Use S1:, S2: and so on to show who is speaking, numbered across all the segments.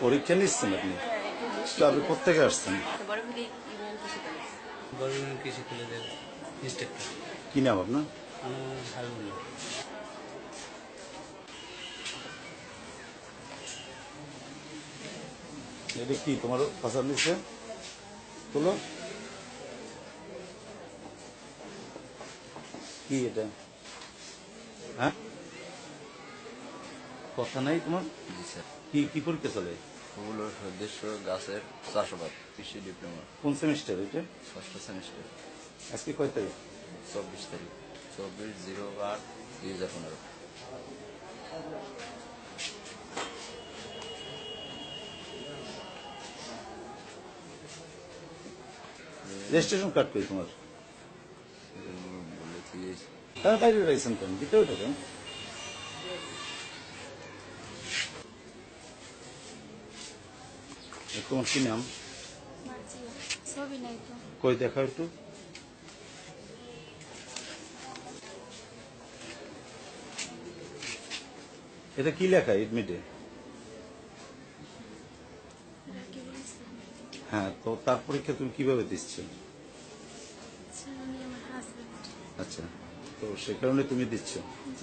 S1: পরীক্ষা নিচ্ছেন আপনি? তো আপনি কোথেকে আসছেন? কি নাম আপনার? এটা কি তোমার পাশার নিচ্ছে? তোলো কি এটা? হ্যাঁ? কথা নাই তোমার? কি কি পরীক্ষা চলে?
S2: ওগুলোর উদ্দেশ্য গাছের চাষাবাদ কৃষি ডিপ্লোমা।
S1: কোন সেমিস্টার এটা?
S2: ষষ্ঠ সেমিস্টার।
S1: আজকে কয় তারিখ?
S2: চব্বিশ তারিখ। চব্বিশ জিরো আট দুই হাজার পনেরো।
S1: রেজিস্ট্রেশন কার্ড করি তোমার? তারা বাইরে রয়েছেন কেন? ভিতরে থাকেন। তোমার কি নাম? কই দেখা একটু। এটা কি লেখা এডমিটে হ্যাঁ তো তার পরীক্ষা তুমি কীভাবে দিচ্ছ?
S3: আচ্ছা
S1: তো সে কারণে তুমি দিচ্ছ।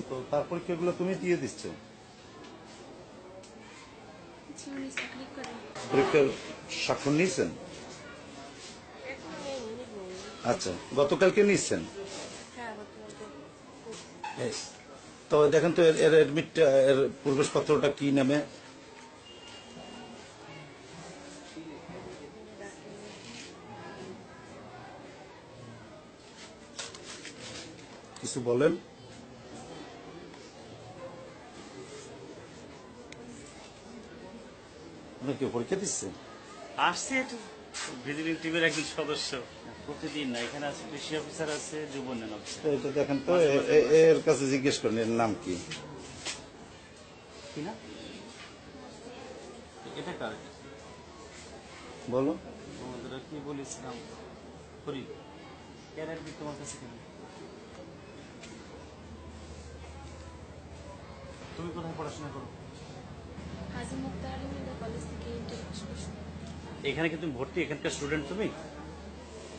S1: তো তার পরীক্ষাগুলো তুমি দিয়ে দিচ্ছ?
S3: উনি চাকরি করে
S1: পরীক্ষার স্বাক্ষর নিয়েছেন? আচ্ছা গতকালকে নিচ্ছেন তো দেখেন তো এর- এর অ্যাডমিটটা এর প্রবেশপত্রটা কি নামে? কিছু বলেন? আপনি কি পরীক্ষা দিচ্ছেন
S4: আসছে একটু। ভিজিটিং টিমের একজন সদস্য। প্রতিদিন না এখানে আছে কৃষি অফিসার আছে যুব উন্নয়ন অফিসার।
S1: তো এটা দেখেন তো এর কাছে জিজ্ঞেস করেন এর নাম কি?
S4: কি না? এটা কার?
S1: বলো
S4: আমাদের কি বলেছিলাম? করি। তোমার কাছে কেন? তুমি কোথায় পড়াশোনা করো? এখানে কি তুমি ভর্তি? এখানকার স্টুডেন্ট তুমি?